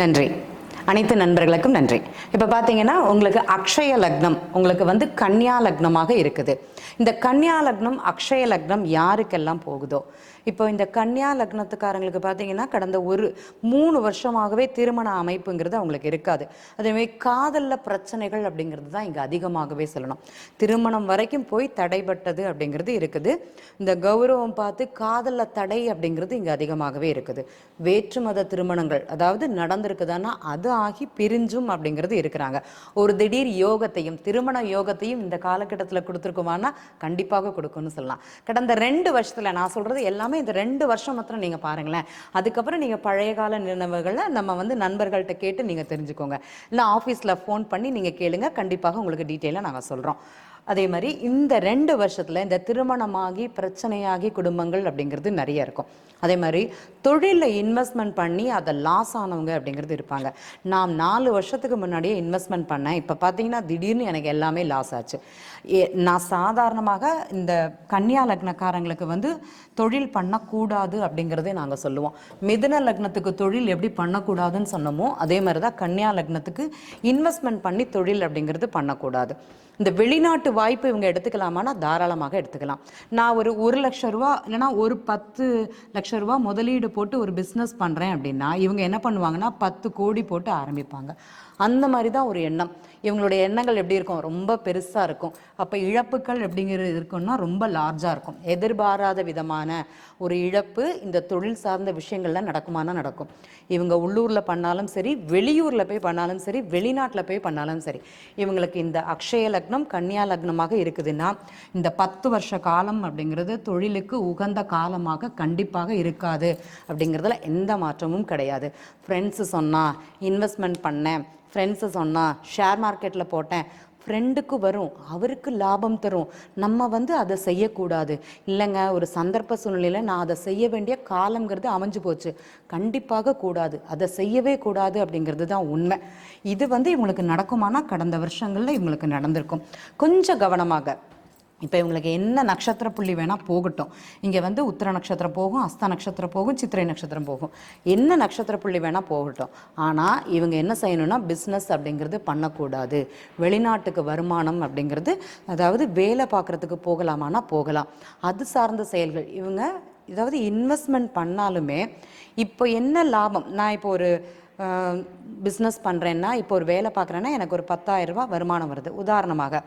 நன்றி. அனைத்து நண்பர்களுக்கும் நன்றி. இப்போ பார்த்தீங்கன்னா உங்களுக்கு அக்ஷய லக்னம் உங்களுக்கு வந்து கன்னியா லக்னமாக இருக்குது. இந்த கன்னியா லக்னம் அக்ஷய லக்னம் யாருக்கெல்லாம் போகுதோ இப்போ இந்த கன்னியா லக்னத்துக்காரங்களுக்கு பார்த்தீங்கன்னா கடந்த ஒரு மூணு வருஷமாகவே திருமண அமைப்புங்கிறது அவங்களுக்கு இருக்காது. அதேமாதிரி காதலில் பிரச்சனைகள் அப்படிங்கிறது தான் இங்கே அதிகமாகவே சொல்லணும். திருமணம் வரைக்கும் போய் தடைபட்டது அப்படிங்கிறது இருக்குது. இந்த கௌரவம் பார்த்து காதலில் தடை அப்படிங்கிறது இங்கே அதிகமாகவே இருக்குது. வேற்று மத திருமணங்கள் அதாவது நடந்திருக்குதான்னா அது ஆகி பிரிஞ்சும் அப்படிங்கிறது இருக்கிறாங்க. ஒரு திடீர் யோகத்தையும் திருமண யோகத்தையும் இந்த காலகட்டத்தில் கொடுத்துருக்குமானா கண்டிப்பாக கொடுக்கும்னு சொல்லலாம். கடந்த ரெண்டு வருஷத்தில் நான் சொல்கிறது எல்லாமே இந்த ரெண்டு வருஷம் மாத்திரம் நீங்கள் பாருங்களேன். அதுக்கப்புறம் நீங்கள் பழைய கால நினைவுகளை நம்ம வந்து நண்பர்கள்ட்ட கேட்டு நீங்கள் தெரிஞ்சுக்கோங்க. இல்லை ஆஃபீஸில் ஃபோன் பண்ணி நீங்கள் கேளுங்க. கண்டிப்பாக உங்களுக்கு டீட்டெயிலாக நாங்கள் சொல்கிறோம் அதே மாதிரி இந்த ரெண்டு வருஷத்தில் இந்த திருமணமாகி பிரச்சனையாகி குடும்பங்கள் அப்படிங்கிறது நிறைய இருக்கும். அதே மாதிரி தொழிலில் இன்வெஸ்ட்மெண்ட் பண்ணி அதை லாஸ் ஆனவங்க அப்படிங்கிறது இருப்பாங்க. நான் நாலு வருஷத்துக்கு முன்னாடியே இன்வெஸ்ட்மெண்ட் பண்ணேன். இப்போ பார்த்தீங்கன்னா திடீர்னு எனக்கு எல்லாமே லாஸ் ஆச்சு. ஏ- நான் சாதாரணமாக இந்த கன்னியா லக்னக்காரங்களுக்கு வந்து தொழில் பண்ணக்கூடாது அப்படிங்கிறதே நாங்கள் சொல்லுவோம். மிதுன லக்னத்துக்கு தொழில் எப்படி பண்ணக்கூடாதுன்னு சொன்னோமோ அதே மாதிரி தான் கன்னியா லக்னத்துக்கு இன்வெஸ்ட்மெண்ட் பண்ணி தொழில் அப்படிங்கிறது பண்ணக்கூடாது. இந்த வெளிநாட்டு வாய்ப்பு இவங்க எடுத்துக்கலாமான்னா தாராளமாக எடுத்துக்கலாம். நான் ஒரு ஒரு லட்ச ரூபா இல்லைன்னா ஒரு பத்து லட்ச ரூபா முதலீடு போட்டு ஒரு பிஸ்னஸ் பண்ணுறேன் அப்படின்னா இவங்க என்ன பண்ணுவாங்கன்னா பத்து கோடி போட்டு ஆரம்பிப்பாங்க. அந்த மாதிரி தான் ஒரு எண்ணம். இவங்களுடைய எண்ணங்கள் எப்படி இருக்கும்? ரொம்ப பெருசாக இருக்கும். அப்போ இழப்புகள் எப்படிங்கிறது இருக்கும்னா ரொம்ப லார்ஜாக இருக்கும். எதிர்பாராத விதமான ஒரு இழப்பு இந்த தொழில் சார்ந்த விஷயங்கள்ல நடக்குமானா நடக்கும். இவங்க உள்ளூரில் பண்ணாலும் சரி வெளியூரில் போய் பண்ணாலும் சரி வெளிநாட்டில் போய் பண்ணாலும் சரி இவங்களுக்கு இந்த அக்ஷய லக்னம் கன்னியா லக்னமாக இருக்குதுன்னா இந்த பத்து வருஷ காலம் அப்படிங்கிறது தொழிலுக்கு உகந்த காலமாக கண்டிப்பாக இருக்காது அப்படிங்கிறதுல எந்த மாற்றமும் கிடையாது. ஃப்ரெண்ட்ஸு சொன்னா இன்வெஸ்ட்மெண்ட் பண்ணேன். ஃப்ரெண்ட்ஸு சொன்னா ஷேர் மார்க்கெட்டில் போட்டேன். ஃப்ரெண்டுக்கு வரும் அவருக்கு லாபம் தரும். நம்ம வந்து அதை செய்யக்கூடாது. இல்லைங்க ஒரு சந்தர்ப்ப சூழ்நிலையில் நான் அதை செய்ய வேண்டிய காலங்கிறது அமைஞ்சு போச்சு. கண்டிப்பாக கூடாது. அதை செய்யவே கூடாது அப்படிங்கிறது தான் உண்மை. இது வந்து இவங்களுக்கு நடக்குமானா கடந்த வருஷங்களில் இவங்களுக்கு நடந்திருக்கும். கொஞ்சம் கவனமாக. இப்போ இவங்களுக்கு என்ன நட்சத்திர புள்ளி வேணால் போகட்டும். இங்கே வந்து உத்திர நட்சத்திரம் போகும் அஸ்த நட்சத்திரம் போகும் சித்திரை நட்சத்திரம் போகும். என்ன நட்சத்திர புள்ளி வேணால் போகட்டும். ஆனால் இவங்க என்ன செய்யணும்னா பிஸ்னஸ் அப்படிங்கிறது பண்ணக்கூடாது. வெளிநாட்டுக்கு வருமானம் அப்படிங்கிறது அதாவது வேலை பார்க்குறதுக்கு போகலாமானா போகலாம். அது சார்ந்த செயல்கள். இவங்க அதாவது இன்வெஸ்ட்மெண்ட் பண்ணாலுமே இப்போ என்ன லாபம்? நான் இப்போ ஒரு பிஸ்னஸ் பண்ணுறேன்னா இப்போ ஒரு வேலை பார்க்குறேன்னா எனக்கு ஒரு பத்தாயிரரூபா வருமானம் வருது. உதாரணமாக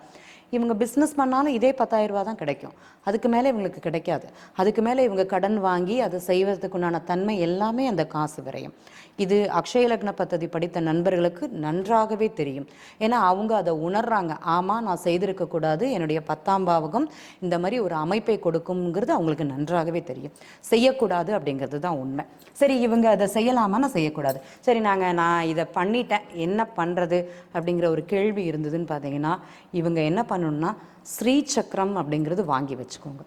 இவங்க பிஸ்னஸ் பண்ணாலும் இதே பத்தாயிரம் ரூபா தான் கிடைக்கும். அதுக்கு மேலே இவங்களுக்கு கிடைக்காது. அதுக்கு மேலே இவங்க கடன் வாங்கி அதை செய்வதற்குண்டான தன்மை எல்லாமே அந்த காசு விரையும். இது அக்ஷய லக்ன பத்ததி படித்த நண்பர்களுக்கு நன்றாகவே தெரியும். ஏன்னா அவங்க அதை உணர்றாங்க. ஆமாம் நான் செய்திருக்கக்கூடாது என்னுடைய பத்தாம் பாவகம் இந்த மாதிரி ஒரு அமைப்பை கொடுக்குங்கிறது அவங்களுக்கு நன்றாகவே தெரியும். செய்யக்கூடாது அப்படிங்கிறது தான் உண்மை. சரி இவங்க அதை செய்யலாமான்னா செய்யக்கூடாது. சரி நாங்கள் நான் இதை பண்ணிட்டேன். என்ன பண்ணுறது அப்படிங்கிற ஒரு கேள்வி இருந்ததுன்னு பார்த்தீங்கன்னா இவங்க என்ன பண்ணணும்னா ஸ்ரீ சக்கரம் அப்படிங்கிறது வாங்கி வச்சுக்கோங்க.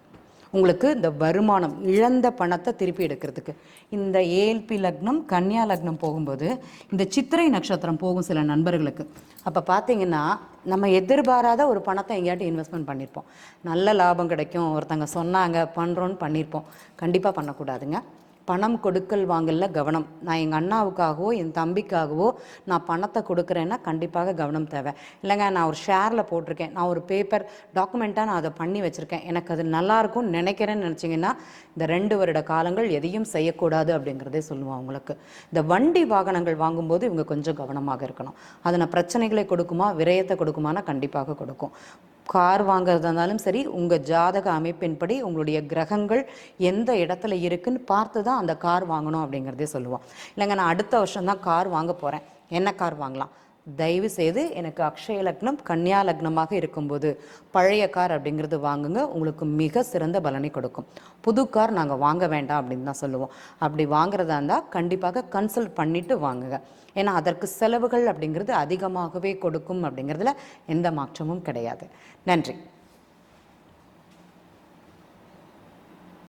உங்களுக்கு இந்த வருமானம் இழந்த பணத்தை திருப்பி எடுக்கிறதுக்கு. இந்த ஏஎல்பி லக்னம் கன்னியா லக்னம் போகும்போது இந்த சித்திரை நட்சத்திரம் போகும் சில நண்பர்களுக்கு. அப்போ பார்த்தீங்கன்னா நம்ம எதிர்பாராத ஒரு பணத்தை எங்கேயாட்டும் இன்வெஸ்ட்மெண்ட் பண்ணியிருப்போம் நல்ல லாபம் கிடைக்கும். ஒருத்தங்க சொன்னாங்க பண்ணுறோன்னு பண்ணியிருப்போம் கண்டிப்பாக பண்ணக்கூடாதுங்க. பணம் கொடுக்கல் வாங்கல கவனம். நான் எங்கள் அண்ணாவுக்காகவோ என் தம்பிக்காகவோ நான் பணத்தை கொடுக்குறேன்னா கண்டிப்பாக கவனம் தேவை. இல்லைங்க நான் ஒரு ஷேரில் போட்டிருக்கேன். நான் ஒரு பேப்பர் டாக்குமெண்ட்டாக நான் அதை பண்ணி வச்சுருக்கேன். எனக்கு அது நல்லாயிருக்கும்னு நினைக்கிறேன்னு நினச்சிங்கன்னா இந்த ரெண்டு வருட காலங்கள் எதையும் செய்யக்கூடாது அப்படிங்கிறதே சொல்லுவோம் அவங்களுக்கு இந்த வண்டி வாகனங்கள் வாங்கும்போது இவங்க கொஞ்சம் கவனமாக இருக்கணும். அது நான் பிரச்சனைகளை கொடுக்குமா விரயத்தை கொடுக்குமானா கண்டிப்பாக கொடுக்கும். கார் வாங்குறதா இருந்தாலும் சரி உங்கள் ஜாதக அமைப்பின்படி உங்களுடைய கிரகங்கள் எந்த இடத்துல இருக்குன்னு பார்த்து தான் அந்த கார் வாங்கணும் அப்படிங்கிறதே சொல்லுவோம். இல்லைங்க நான் அடுத்த வருஷம் தான் கார் வாங்க போகிறேன் என்ன கார் வாங்கலாம்? தயவு செய்து எனக்கு அக்ஷய லக்னம் கன்னியா லக்னமாக இருக்கும்போது பழைய கார் அப்படிங்கிறது வாங்குங்க. உங்களுக்கு மிக சிறந்த பலனை கொடுக்கும். புது கார் நாங்கள் வாங்க வேண்டாம் அப்படின்னு தான் சொல்லுவோம். அப்படி வாங்குறதா இருந்தால் கண்டிப்பாக கன்சல்ட் பண்ணிட்டு வாங்குங்க. ஏன்னா அதற்கு செலவுகள் அப்படிங்கிறது அதிகமாகவே கொடுக்கும் அப்படிங்கிறதுல எந்த மாற்றமும் கிடையாது. நன்றி.